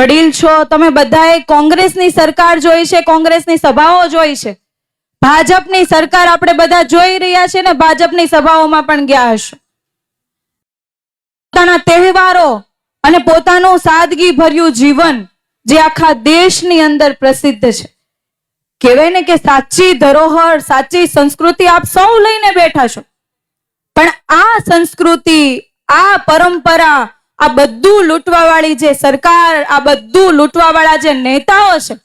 વડીલ છો, તમે બધાએ કોંગ્રેસની સરકાર જોઈ છે, કોંગ્રેસની સભાઓ જોઈ છે. ભાજપની સરકાર આપણે બધા જોઈ રહ્યા છે ને ભાજપની સભાઓમાં પણ ગયા હશો. પોતાના તહેવારો અને પોતાનું સાદગી ભર્યું જીવન જે આખા દેશની અંદર પ્રસિદ્ધ છે. કહેવાય ને કે સાચી ધરોહર, સાચી સંસ્કૃતિ આપ સૌ લઈને બેઠા છો. પણ આ સંસ્કૃતિ, આ પરંપરા આ બધું લૂંટવાવાળી જે સરકાર, આ બધું લૂંટવાવાળા જે નેતાઓ છે,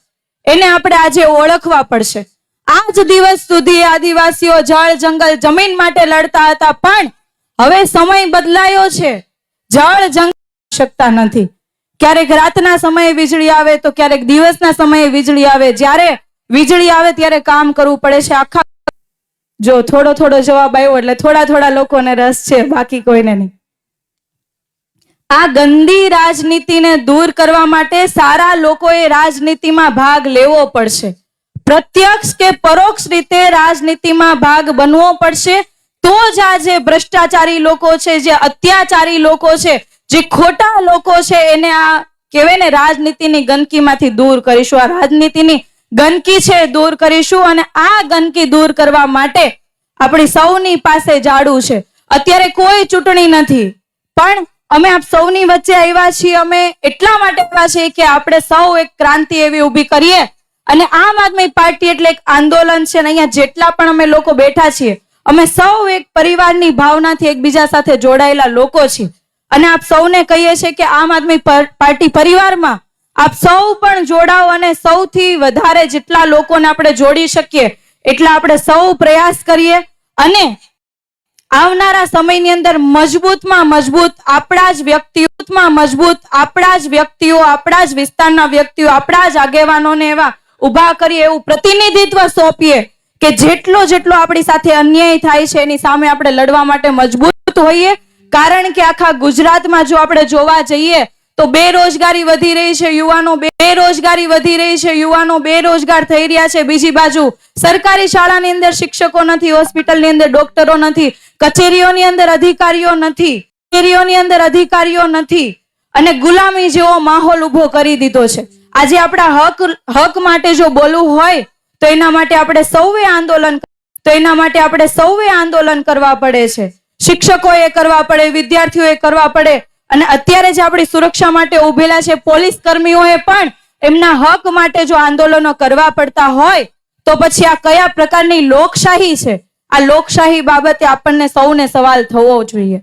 એને આપણે આજે ઓળખવા પડશે. આજ દિવસ સુધી આદિવાસીઓ જળ, જંગલ, જમીન માટે લડતા હતા, પણ હવે સમય બદલાયો છે. જળ, જંગલ શકતા નથી. ક્યારેક રાતના સમયે વીજળી આવે તો ક્યારેક દિવસના સમયે વીજળી આવે. જ્યારે વીજળી આવે ત્યારે કામ કરવું પડે છે. આખા જો થોડો થોડો જવાબ આવ્યો એટલે થોડા થોડા લોકોને રસ છે, બાકી કોઈને નહીં. આ ગંદી રાજનીતિને દૂર કરવા માટે સારા લોકોએ રાજનીતિમાં ભાગ લેવો પડશે. પ્રત્યક્ષ કે પરોક્ષ રીતે રાજનીતિમાં ભાગ બનવો પડશે, તો જ આ જે ભ્રષ્ટાચારી લોકો છે, જે અત્યાચારી લોકો છે, જે ખોટા લોકો છે, એને આ કહેવાય ને રાજનીતિની ગંદકીમાંથી દૂર કરીશું. આ રાજનીતિની ગંદકી છે, દૂર કરીશું અને આ ગંદકી દૂર કરવા માટે આપણી સૌની પાસે જાડું છે. અત્યારે કોઈ ચૂંટણી નથી. પણ અમે આપ સૌની વચ્ચે આવ્યા છીએ. અમે એટલા માટે આવ્યા છીએ કે આપણે સૌ એક ક્રાંતિ એવી ઊભી કરીએ. અને આમ આદમી પાર્ટી એટલે એક આંદોલન છે અને અહીંયા જેટલા પણ અમે લોકો બેઠા છીએ, અમે સૌ એક પરિવારની ભાવનાથી એકબીજા સાથે જોડાયેલા લોકો છીએ. અને આપ સૌને કહીએ છીએ કે આમ આદમી પર- પાર્ટી પરિવારમાં આપ સૌ પણ જોડાઓ અને સૌથી વધારે જેટલા લોકોને આપણે જોડી શકીએ, એટલા આપણે સૌ પ્રયાસ કરીએ. અને આવનારા સમયની અંદર મજબૂતમાં મજબૂત, આપણા જ વ્યક્તિઓમાં મજબૂત, આપણા જ વ્યક્તિઓ, આપણા જ વિસ્તારના વ્યક્તિઓ, આપણા જ આગેવાનોને એવા ઊભા કરીએ એવું પ્રતિનિધિત્વ સોંપીએ કે જેટલો જેટલો આપણી સાથે અન્યાય થાય છે, એની સામે આપણે લડવા માટે મજબૂત હોઈએ. કારણ કે આખા ગુજરાતમાં જો આપણે જોવા જઈએ તો બેરોજગારી વધી રહી છે, યુવાનો બેરોજગારી વધી રહી છે, યુવાનો બેરોજગાર થઈ રહ્યા છે. બીજી બાજુ, સરકારી શાળાની અંદર શિક્ષકો નથી, હોસ્પિટલની અંદર ડોક્ટરો નથી, કચેરીઓની અંદર અધિકારીઓ નથી, કચેરીઓની અંદર અધિકારીઓ નથી. અને ગુલામી જેવો માહોલ ઊભો કરી દીધો છે. આજે આપણા હક હક માટે જો બોલવું હોય, તો એના માટે આપણે સૌએ આંદોલન તો એના માટે આપણે સૌએ આંદોલન કરવા પડે છે. શિક્ષકોએ કરવા પડે, વિદ્યાર્થીઓએ કરવા પડે અને અત્યારે જે આપણી સુરક્ષા માટે ઉભેલા છે, પોલીસ કર્મીઓએ પણ એમના હક માટે જો આંદોલનો કરવા પડતા હોય, તો પછી આ કયા પ્રકારની લોકશાહી છે? આ લોકશાહી બાબતે આપણને સૌને સવાલ થવો જોઈએ.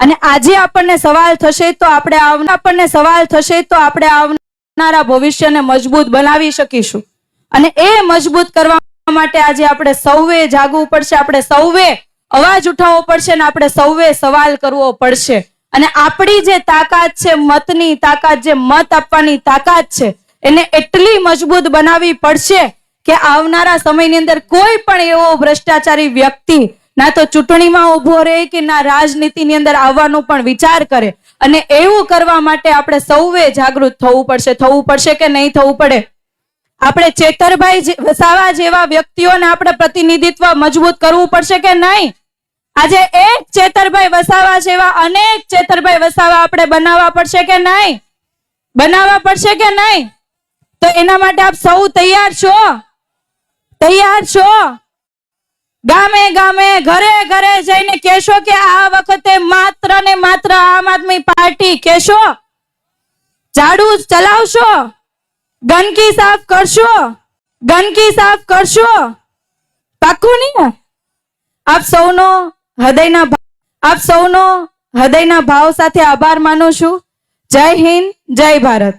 અને આજે આપણને સવાલ થશે તો આપણે આપણને સવાલ થશે તો આપણે આવનારા ભવિષ્યને મજબૂત બનાવી શકીશું. અને એ મજબૂત કરવા માટે આજે આપણે સૌએ જાગવું પડશે, આપણે સૌએ અવાજ ઉઠાવવો પડશે અને આપણે સૌએ સવાલ કરવો પડશે. અને આપણી જે તાકાત છે, મતની તાકાત જે મત આપવાની તાકાત છે, એને એટલી મજબૂત બનાવવી પડશે કે આવનારા સમયની અંદર કોઈ પણ એવો ભ્રષ્ટાચારી વ્યક્તિ ના તો ચૂંટણીમાં ઊભો રહે કે ના રાજનીતિની અંદર આવવાનો પણ વિચાર કરે. અને એવું કરવા માટે આપણે સૌએ જાગૃત થવું પડશે. થવું પડશે કે નહીં થવું પડે? આપણે ચેતરભાઈ વસાવા જેવા વ્યક્તિઓને આપણે પ્રતિનિધિત્વ મજબૂત કરવું પડશે કે નહીં? આજે એક ચેતરભાઈ વસાવા જેવા અનેક ચેતરભાઈ વસાવા આપણે બનાવવા પડશે કે નહીં? બનાવવા પડશે કે નહીં? તો એના માટે આપ સૌ તૈયાર છો? તૈયાર છો? ગામે ગામે ઘરે ઘરે જઈને કહેશો કે આ વખતે માત્ર ને માત્ર આમ આદમી પાર્ટી કહેશો? ઝાડુ ચલાવશો? ગંદકી સાફ કરશો? ગંદકી સાફ કરશો? પાક્કું નહીં આપ સૌનો હૃદયના આપ સૌનો હૃદયના ભાવ સાથે આભાર માનું છું. જય હિન્દ જય ભારત.